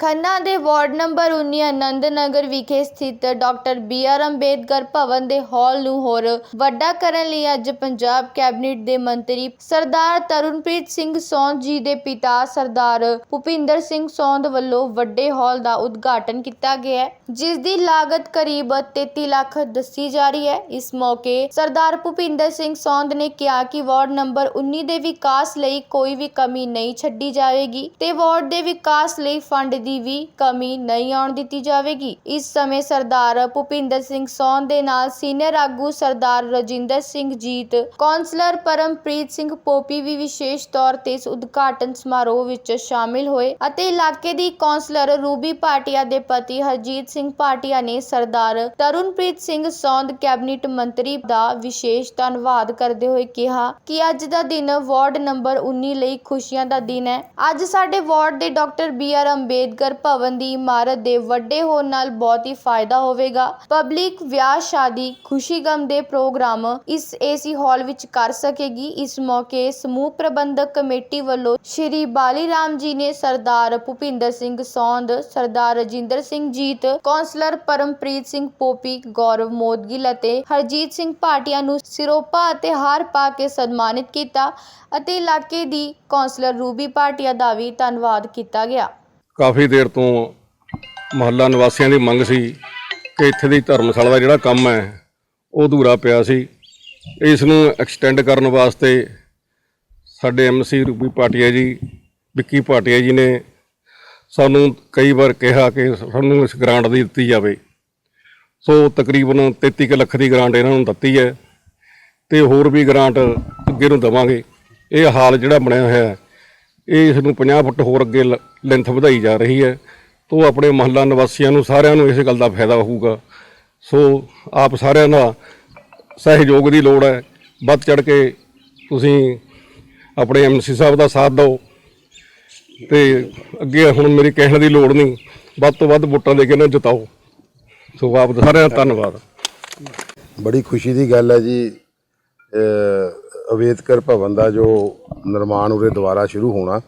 ਖੰਨਾ ਦੇ ward number 19 ਆਨੰਦ ਨਗਰ ਵਿਖੇ ਸਥਿਤ doctor B R Ambedkar Bhawan ਦੇ ਹਾਲ ਨੂੰ ਹੋਰ ਵੱਡਾ ਕਰਨ ਲਈ ਅੱਜ ਪੰਜਾਬ ਕੈਬਨਿਟ ਦੇ ਮੰਤਰੀ ਸਰਦਾਰ ਤਰੁਣਪ੍ਰੀਤ ਸਿੰਘ ਸੌਂਦ ਜੀ ਦੇ ਪਿਤਾ ਸਰਦਾਰ ਭੁਪਿੰਦਰ ਸਿੰਘ ਸੌਂਦ ਵੱਲੋਂ ਵੱਡੇ ਹਾਲ ਦਾ ਉਦਘਾਟਨ ਕੀਤਾ ਗਿਆ ਹੈ, ਜਿਸ ਦੀ ਲਾਗਤ ਕਰੀਬ 33 ਲੱਖ ਦੱਸੀ ਜਾ ਰਹੀ ਹੈ। ਇਸ ਮੌਕੇ ਸਰਦਾਰ ਭੁਪਿੰਦਰ ਸਿੰਘ ਸੌਂਦ ਨੇ ਕਿਹਾ ਕਿ ਵਾਰਡ ਨੰਬਰ 19 ਦੇ ਵਿਕਾਸ ਲਈ ਕੋਈ ਵੀ ਕਮੀ ਨਹੀਂ ਛੱਡੀ ਜਾਵੇਗੀ ਤੇ ਵਾਰਡ ਦੇ ਵਿਕਾਸ ਲਈ ਫੰਡ ਦੀ ਵੀ ਕਮੀ ਨਹੀਂ ਆਉਣ ਦਿੱਤੀ ਜਾਵੇਗੀ। ਇਸ ਸਮੇਂ ਸਰਦਾਰ ਭੁਪਿੰਦਰ ਸਿੰਘ ਸੌਂਦ ਦੇ ਨਾਲ ਸੀਨੀਅਰ ਆਗੂ ਸਰਦਾਰ ਰਜਿੰਦਰ ਸਿੰਘ ਜੀਤ, ਕੌਂਸਲਰ ਪਰਮਪ੍ਰੀਤ ਸਿੰਘ ਪੋਪੀ ਵੀ ਵਿਸ਼ੇਸ਼ ਤੌਰ ਤੇ ਇਸ ਉਦਘਾਟਨ ਸਮਾਰੋਹ ਵਿੱਚ ਸ਼ਾਮਿਲ ਹੋਏ ਅਤੇ ਇਲਾਕੇ ਦੀ ਕੌਂਸਲਰ ਰੂਬੀ ਭਾਟੀਆ ਦੇ ਪਤੀ ਹਰਜੀਤ ਸਿੰਘ ਭਾਟੀਆ ਨੇ ਸਰਦਾਰ ਤਰੁਣਪ੍ਰੀਤ ਸਿੰਘ ਸੌਂਦ ਕੈਬਨਿਟ ਮੰਤਰੀ ਦਾ ਵਿਸ਼ੇਸ਼ ਧੰਨਵਾਦ ਕਰਦੇ ਹੋਏ ਕਿਹਾ ਕਿ ਅੱਜ ਦਾ ਦਿਨ ਵਾਰਡ ਨੰਬਰ 19 ਲਈ ਖੁਸ਼ੀਆਂ ਦਾ ਦਿਨ ਹੈ। ਅੱਜ ਸਾਡੇ ਵਾਰਡ ਦੇ doctor B R Ambedkar Bhawan ਦੀ ਇਮਾਰਤ ਦੇ ਵੱਡੇ ਹੋਣ ਨਾਲ ਬਹੁਤ ਹੀ ਫਾਇਦਾ ਹੋਵੇਗਾ। ਪਬਲਿਕ ਵਿਆਹ, ਸ਼ਾਦੀ, ਖੁਸ਼ੀ ਗਮ ਦੇ ਪ੍ਰੋਗਰਾਮ ਇਸ ਏਸੀ ਹਾਲ ਵਿੱਚ ਕਰ ਸਕੇਗੀ। ਇਸ ਮੌਕੇ ਸਮੂਹ ਪ੍ਰਬੰਧਕ ਕਮੇਟੀ ਵੱਲੋਂ ਸ਼੍ਰੀ ਬਾਲੀ ਰਾਮ ਜੀ ਨੇ ਸਰਦਾਰ ਭੁਪਿੰਦਰ ਸਿੰਘ ਸੌਂਦ, ਸਰਦਾਰ ਰਜਿੰਦਰ ਸਿੰਘ ਜੀਤ, ਕੌਂਸਲਰ ਪਰਮਪ੍ਰੀਤ ਸਿੰਘ ਪੋਪੀ, ਗੌਰਵ ਮੋਦਗਿਲ ਅਤੇ ਹਰਜੀਤ ਸਿੰਘ ਭਾਟੀਆ ਨੂੰ ਸਿਰੋਪਾ ਅਤੇ ਹਾਰ ਪਾ ਕੇ ਸਨਮਾਨਿਤ ਕੀਤਾ ਅਤੇ ਇਲਾਕੇ ਦੀ ਕੌਂਸਲਰ ਰੂਬੀ ਭਾਟੀਆ ਦਾ ਵੀ ਧੰਨਵਾਦ ਕੀਤਾ ਗਿਆ। ਕਾਫੀ ਦੇਰ ਤੋਂ ਮਹੱਲਾ ਨਿਵਾਸੀਆਂ ਦੀ ਮੰਗ ਸੀ ਕਿ ਇੱਥੇ ਦੀ ਧਰਮਸ਼ਾਲਾ ਦਾ ਜਿਹੜਾ ਕੰਮ ਹੈ, ਉਹ ਅਧੂਰਾ ਪਿਆ ਸੀ। ਇਸ ਨੂੰ ਐਕਸਟੈਂਡ ਕਰਨ ਵਾਸਤੇ ਸਾਡੇ ਐਮਸੀ ਰੂਪੀ ਭਾਟੀਆ ਜੀ, ਵਿੱਕੀ ਭਾਟੀਆ ਜੀ ਨੇ ਸਾਨੂੰ ਕਈ ਵਾਰ ਕਿਹਾ ਕਿ ਸਾਨੂੰ ਇਸ ਗ੍ਰਾਂਟ ਦੀ ਦਿੱਤੀ ਜਾਵੇ। ਸੋ ਤਕਰੀਬਨ 33 ਕੁ ਲੱਖ ਦੀ ਗ੍ਰਾਂਟ ਇਹਨਾਂ ਨੂੰ ਦਿੱਤੀ ਹੈ ਤੇ ਹੋਰ ਵੀ ਗ੍ਰਾਂਟ ਅੱਗੇ ਨੂੰ ਦੇਵਾਂਗੇ। ਇਹ ਹਾਲ ਜਿਹੜਾ ਬਣਿਆ ਹੋਇਆ ਹੈ ਇਹ ਇਸ ਨੂੰ 50 ਫੁੱਟ ਹੋਰ ਅੱਗੇ ਲੈਂਥ ਵਧਾਈ ਜਾ ਰਹੀ ਹੈ। ਤੋਂ ਆਪਣੇ ਮਹੱਲਾ ਨਿਵਾਸੀਆਂ ਨੂੰ ਸਾਰਿਆਂ ਨੂੰ ਇਸ ਗੱਲ ਦਾ ਫਾਇਦਾ ਹੋਊਗਾ। ਸੋ ਆਪ ਸਾਰਿਆਂ ਦਾ ਸਹਿਯੋਗ ਦੀ ਲੋੜ ਹੈ। ਵੱਧ ਚੜ ਕੇ ਤੁਸੀਂ ਆਪਣੇ ਐਮਸੀ ਸਾਹਿਬ ਦਾ ਸਾਥ ਦਿਓ। ਤੇ ਅੱਗੇ ਹੁਣ ਮੇਰੀ ਕਹਿਣ ਦੀ ਲੋੜ ਨਹੀਂ। ਵੱਧ ਤੋਂ ਵੱਧ ਵੋਟਾਂ ਦੇ ਕੇ ਇਹਨਾਂ ਨੂੰ ਜਿਤਾਓ। ਸੋ ਆਪ ਸਾਰਿਆਂ ਦਾ ਧੰਨਵਾਦ। ਬੜੀ ਖੁਸ਼ੀ ਦੀ ਗੱਲ ਹੈ ਜੀ। ਅਹ ਅੰਬੇਦਕਰ ਭਵਨ ਦਾ ਜੋ ਨਿਰਮਾਣ ਉਰੇ ਦੁਬਾਰਾ ਸ਼ੁਰੂ ਹੋਣਾ,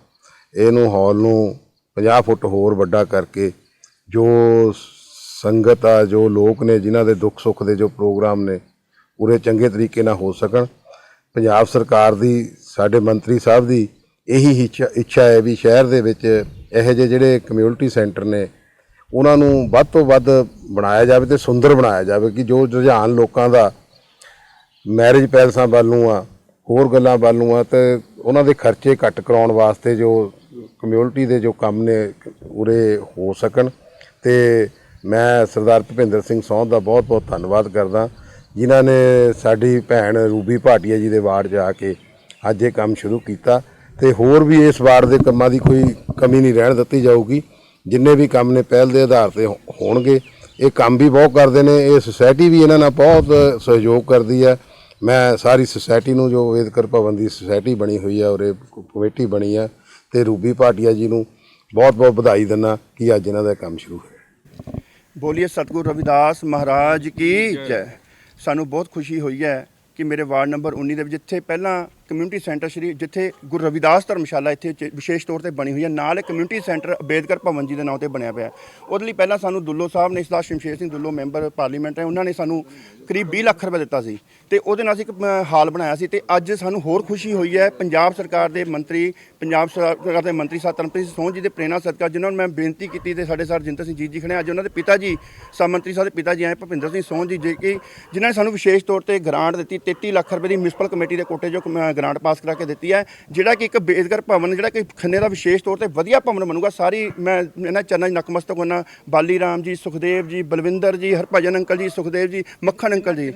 ਇਹਨੂੰ ਹਾਲ ਨੂੰ 50 ਫੁੱਟ ਹੋਰ ਵੱਡਾ ਕਰਕੇ ਜੋ ਸੰਗਤ ਆ, ਜੋ ਲੋਕ ਨੇ, ਜਿਨ੍ਹਾਂ ਦੇ ਦੁੱਖ ਸੁੱਖ ਦੇ ਜੋ ਪ੍ਰੋਗਰਾਮ ਨੇ, ਉਰੇ ਚੰਗੇ ਤਰੀਕੇ ਨਾਲ ਹੋ ਸਕਣ। ਪੰਜਾਬ ਸਰਕਾਰ ਦੀ, ਸਾਡੇ ਮੰਤਰੀ ਸਾਹਿਬ ਦੀ ਇਹੀ ਇੱਛਾ ਇੱਛਾ ਹੈ ਵੀ ਸ਼ਹਿਰ ਦੇ ਵਿੱਚ ਇਹੋ ਜਿਹੇ ਜਿਹੜੇ ਕਮਿਊਨਿਟੀ ਸੈਂਟਰ ਨੇ, ਉਹਨਾਂ ਨੂੰ ਵੱਧ ਤੋਂ ਵੱਧ ਬਣਾਇਆ ਜਾਵੇ ਤੇ ਸੁੰਦਰ ਬਣਾਇਆ ਜਾਵੇ, ਕਿ ਜੋ ਰੁਝਾਨ ਲੋਕਾਂ ਦਾ ਮੈਰਿਜ ਪੈਲਸਾਂ ਵੱਲ ਨੂੰ ਆ ਹੋਰ ਗੱਲਾਂ ਵੱਲ ਨੂੰ ਆ ਤੇ ਉਹਨਾਂ ਦੇ ਖਰਚੇ ਘੱਟ ਕਰਾਉਣ ਵਾਸਤੇ ਜੋ ਕਮਿਊਨਿਟੀ ਦੇ ਜੋ ਕੰਮ ਨੇ ਉਰੇ ਹੋ ਸਕਣ। ਤੇ ਮੈਂ ਸਰਦਾਰ ਭੁਪਿੰਦਰ ਸਿੰਘ ਸੌਂਦ ਦਾ ਬਹੁਤ ਬਹੁਤ ਧੰਨਵਾਦ ਕਰਦਾ। ਜਿਨ੍ਹਾਂ ਨੇ ਸਾਡੀ ਭੈਣ ਰੂਬੀ ਭਾਟੀਆ ਜੀ ਦੇ ਵਾਰਡ 'ਚ ਆ ਕੇ ਅੱਜ ਇਹ ਕੰਮ ਸ਼ੁਰੂ ਕੀਤਾ। ਤੇ ਹੋਰ ਵੀ ਇਸ ਵਾਰਡ ਦੇ ਕੰਮਾਂ ਦੀ ਕੋਈ ਕਮੀ ਨਹੀਂ ਰਹਿਣ ਦਿੱਤੀ ਜਾਊਗੀ। ਜਿੰਨੇ ਵੀ ਕੰਮ ਨੇ ਪਹਿਲ ਦੇ ਆਧਾਰ ਤੇ ਹੋਣਗੇ। ਇਹ ਕੰਮ ਵੀ ਬਹੁਤ ਕਰਦੇ ਨੇ। ਇਹ ਸੁਸਾਇਟੀ ਵੀ ਇਹਨਾਂ ਨਾਲ ਬਹੁਤ ਸਹਿਯੋਗ ਕਰਦੀ ਹੈ। ਮੈਂ ਸਾਰੀ ਸੁਸਾਇਟੀ ਨੂੰ ਜੋ ਅੰਬੇਦਕਰ ਭਵਨ ਦੀ ਸੁਸਾਇਟੀ ਬਣੀ ਹੋਈ ਹੈ ਔਰ ਇਹ ਕਮੇਟੀ ਬਣੀ ਹੈ ਤੇ ਰੂਬੀ ਭਾਟੀਆ ਜੀ ਨੂੰ ਬਹੁਤ ਬਹੁਤ ਵਧਾਈ ਦਿੰਦਾ ਕਿ ਅੱਜ ਇਹਨਾਂ ਦਾ ਕੰਮ ਸ਼ੁਰੂ ਹੋਇਆ। ਬੋਲੀਏ ਸਤਿਗੁਰੂ ਰਵਿਦਾਸ ਮਹਾਰਾਜ ਕੀ ਜੈ। ਸਾਨੂੰ ਬਹੁਤ ਖੁਸ਼ੀ ਹੋਈ ਹੈ ਕਿ ਮੇਰੇ ਵਾਰਡ ਨੰਬਰ 19 ਦੇ ਵਿੱਚ ਜਿੱਥੇ ਪਹਿਲਾਂ ਕਮਿਊਨਿਟੀ ਸੈਂਟਰ ਸ਼੍ਰੀ ਜਿੱਥੇ ਗੁਰੂ ਰਵਿਦਾਸ ਧਰਮਸ਼ਾਲਾ ਇੱਥੇ ਚ- ਵਿਸ਼ੇਸ਼ ਤੌਰ ਤੇ ਬਣੀ ਹੋਈ ਹੈ। ਨਾਲ ਇੱਕ ਕਮਿਊਨਿਟੀ ਸੈਂਟਰ ਅੰਬੇਦਕਰ ਭਵਨ ਜੀ ਦੇ ਨਾਂ ਤੇ ਬਣਿਆ ਪਿਆ ਹੈ। ਉਹਦੇ ਲਈ ਪਹਿਲਾਂ ਸਾਨੂੰ ਦੁੱਲੋ ਸਾਹਿਬ ਨੇ ਸਰਦਾਰ ਸ਼ਮਸ਼ੇਰ ਸਿੰਘ ਦੁੱਲੋ ਮੈਂਬਰ ਪਾਰਲੀਮੈਂਟ ਹੈ ਉਹਨਾਂ ਨੇ ਸਾਨੂੰ ਕਰੀਬ 20 ਲੱਖ ਰੁਪਏ ਦਿੱਤਾ ਸੀ। ਤੇ ਉਹਦੇ ਨਾਲ ਅਸੀਂ ਇੱਕ ਅ, ਹਾਲ ਬਣਾਇਆ ਸੀ ਤੇ ਅੱਜ ਸਾਨੂੰ ਹੋਰ ਖੁਸ਼ੀ ਹੋਈ ਹੈ। ਪੰਜਾਬ ਸਰਕਾਰ ਦੇ ਮੰਤਰੀ ਪੰਜਾਬ ਸਰਕਾਰ ਦੇ ਮੰਤਰੀ ਸਾਹਿਬ ਤਰਨਪ੍ਰੀਤ ਸਿੰਘ ਸੋਹਣ ਜੀ ਦੇ ਪ੍ਰੇਰਣਾ ਸਦਕਾ ਜਿਨ੍ਹਾਂ ਨੂੰ ਮੈਂ ਬੇਨਤੀ ਕੀਤੀ ਤੇ ਸਾਡੇ ਸਰ ਜਿੰਦਰ ਸਿੰਘ ਜੀ ਜੀ ਖੜੇ ਅੱਜ ਉਹਨਾਂ ਦੇ ਪਿਤਾ ਜੀ ਸਾ ਮੰਤਰੀ ਸਾਹਿਬ ਦੇ ਪਿਤਾ ਜੀ ਆਏ ਭੁਪਿੰਦਰ ਸਿੰਘ ਸੋਹਣ ਜੀ ਜੇ ਕਿ ਜਿਨ੍ਹਾਂ ਨੇ ਸਾਨੂੰ ਵਿਸ਼ੇਸ਼ ਤੌਰ ਤੇ ਗ੍ਰਾਂਟ ਦਿੱਤੀ 33 ਲੱਖ ਰੁਪਏ ਦੀ ਮਿਊਨਿਸਪਲ ਕਮੇਟੀ ਦੇ ਕੋਟੇ ਜੋ ਕ- ਗ੍ਰਾਂਟ ਪਾਸ ਕਰਾ ਕੇ ਦਿੱਤੀ ਹੈ ਜਿਹੜਾ ਕਿ ਇੱਕ ਬੇਦਗਰ ਭਵਨ ਜਿਹੜਾ ਕਿ ਖੰਨੇ ਦਾ ਵਿਸ਼ੇਸ਼ ਤੌਰ ਤੇ ਵਧੀਆ ਭਵਨ ਬਣੂਗਾ। ਸਾਰੀ ਮੈਂ ਇਹਨਾਂ ਚਰਨਾਂ 'ਚ ਨਕਮਸਤਕ ਹੋਣਾ ਬਾਲੀ ਰਾਮ ਜੀ ਸੁਖਦੇਵ ਜੀ ਬਲਵਿੰਦਰ ਜੀ ਹਰਭਜਨ ਅੰਕਲ ਜੀ ਸੁਖਦੇਵ ਜੀ ਮੱਖਣ ਅੰਕਲ ਜੀ।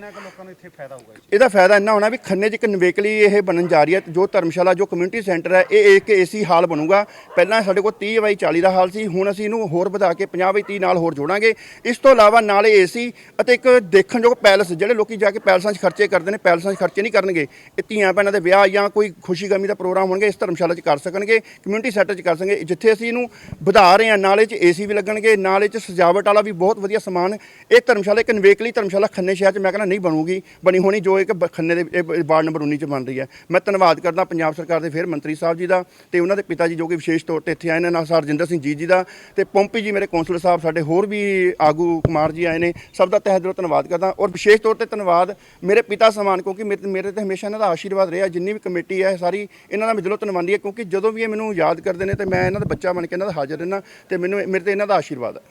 ਇਹਦਾ ਫਾਇਦਾ ਇੰਨਾ ਹੋਣਾ ਵੀ ਖੰਨੇ 'ਚ ਇੱਕ ਨਿਵੇਕਲੀ ਇਹ ਬਣਨ ਜਾ ਰਹੀ ਹੈ ਜੋ ਧਰਮਸ਼ਾਲਾ ਜੋ ਕਮਿਊਨਿਟੀ ਸੈਂਟਰ ਹੈ ਇਹ ਇੱਕ ਏਸੀ ਹਾਲ ਬਣੂਗਾ। ਪਹਿਲਾਂ ਸਾਡੇ ਕੋਲ 30 ਬਾਈ 40 ਦਾ ਹਾਲ ਸੀ ਹੁਣ ਅਸੀਂ ਇਹਨੂੰ ਹੋਰ ਵਧਾ ਕੇ 50 ਬਾਈ 30 ਨਾਲ ਹੋਰ ਜੋੜਾਂਗੇ। ਇਸ ਤੋਂ ਇਲਾਵਾ ਨਾਲੇ ਏਸੀ ਅਤੇ ਇੱਕ ਦੇਖਣਯੋਗ ਪੈਲਸ ਜਿਹੜੇ ਲੋਕੀ ਜਾ ਕੇ ਪੈਲਸਾਂ 'ਚ ਖਰਚੇ ਕਰਦੇ ਨੇ ਪੈਲਸਾਂ 'ਚ ਖਰਚੇ ਨਹੀਂ ਕਰਨਗੇ ਇਹ ਧੀਆਂ ਭੈਣਾਂ ਦੇ ਵਿਆਹ ਵਿਆਹ ਜਾਂ ਕੋਈ ਖੁਸ਼ੀ ਗਮੀ ਦਾ ਪ੍ਰੋਗਰਾਮ ਹੋਣਗੇ, ਇਸ ਧਰਮਸ਼ਾਲਾ 'ਚ ਕਰ ਸਕਣਗੇ ਕਮਿਊਨਿਟੀ ਸੈਂਟਰ 'ਚ ਕਰ ਸਕਣਗੇ। ਜਿੱਥੇ ਅਸੀਂ ਇਹਨੂੰ ਵਧਾ ਰਹੇ ਹਾਂ, ਨਾਲੇ 'ਚ ਏਸੀ ਵੀ ਲੱਗਣਗੇ, ਨਾਲੇ 'ਚ ਸਜਾਵਟ ਵਾਲਾ ਵੀ ਬਹੁਤ ਵਧੀਆ ਸਮਾਨ ਇਹ ਧਰਮਸ਼ਾਲਾ, ਇੱਕ ਨਿਵੇਕਲੀ ਧਰਮਸ਼ਾਲਾ ਖੰਨੇ ਸ਼ਹਿਰ 'ਚ ਮੈਂ ਕਹਿੰਦਾ ਨਹੀਂ ਬਣੂਗੀ, ਬਣੀ ਹੋਣੀ ਜੋ ਇੱਕ ਖੰਨੇ ਦੇ ਵਾਰਡ ਨੰਬਰ 19 'ਚ ਬਣ ਰਹੀ ਹੈ। ਮੈਂ ਧੰਨਵਾਦ ਕਰਦਾ ਪੰਜਾਬ ਸਰਕਾਰ ਦੇ ਫਿਰ ਮੰਤਰੀ ਸਾਹਿਬ ਜੀ ਦਾ ਤੇ ਉਹਨਾਂ ਦੇ ਪਿਤਾ ਜੀ ਜੋ ਕਿ ਵਿਸ਼ੇਸ਼ ਤੌਰ ਤੇ ਇੱਥੇ ਆਏ ਨੇ ਨਾਲ ਸਰਜਿੰਦਰ ਸਿੰਘ ਜੀ ਜੀ ਦਾ ਤੇ ਪੰਪੀ ਜੀ ਮੇਰੇ ਕੌਂਸਲਰ ਸਾਹਿਬ ਸਾਡੇ ਹੋਰ ਵੀ ਆਗੂ ਕੁਮਾਰ ਜੀ ਆਏ ਨੇ, ਸਭ ਦਾ ਤਹਿ ਦਿਲੋਂ ਧੰਨਵਾਦ ਕਰਦਾ ਔਰ ਵਿਸ਼ੇਸ਼ ਤੌਰ ਤੇ ਧੰਨਵਾਦ ਮੇਰੇ ਪਿਤਾ ਸਮਾਨ ਕਿਉਂਕਿ ਮੇਰੇ ਮੇਰੇ ਤੇ ਹਮੇਸ਼ਾ ਇਹਨਾਂ ਦਾ ਆਸ਼ੀਰਵਾਦ ਰਿਹਾ ਜਿੰਨੀ ਵੀ ਕਮੇਟੀ ਹੈ, ਸਾਰੀ ਇਹਨਾਂ ਦਾ ਮੈਂ ਦਿਲੋਂ ਧੰਨਵਾਦੀ ਹੈ, ਕਿਉਂਕਿ ਜਦੋਂ ਵੀ ਇਹ ਮੈਨੂੰ ਯਾਦ ਕਰਦੇ ਨੇ ਤੇ ਮੈਂ ਇਹਨਾਂ ਦਾ ਬੱਚਾ ਬਣ ਕੇ ਇਹਨਾਂ ਦਾ ਹਾਜ਼ਰ ਰਹਿਣਾ ਤੇ ਮੈਨੂੰ, ਮੇਰੇ ਤੇ ਇਹਨਾਂ ਦਾ ਆਸ਼ੀਰਵਾਦ ਹੈ।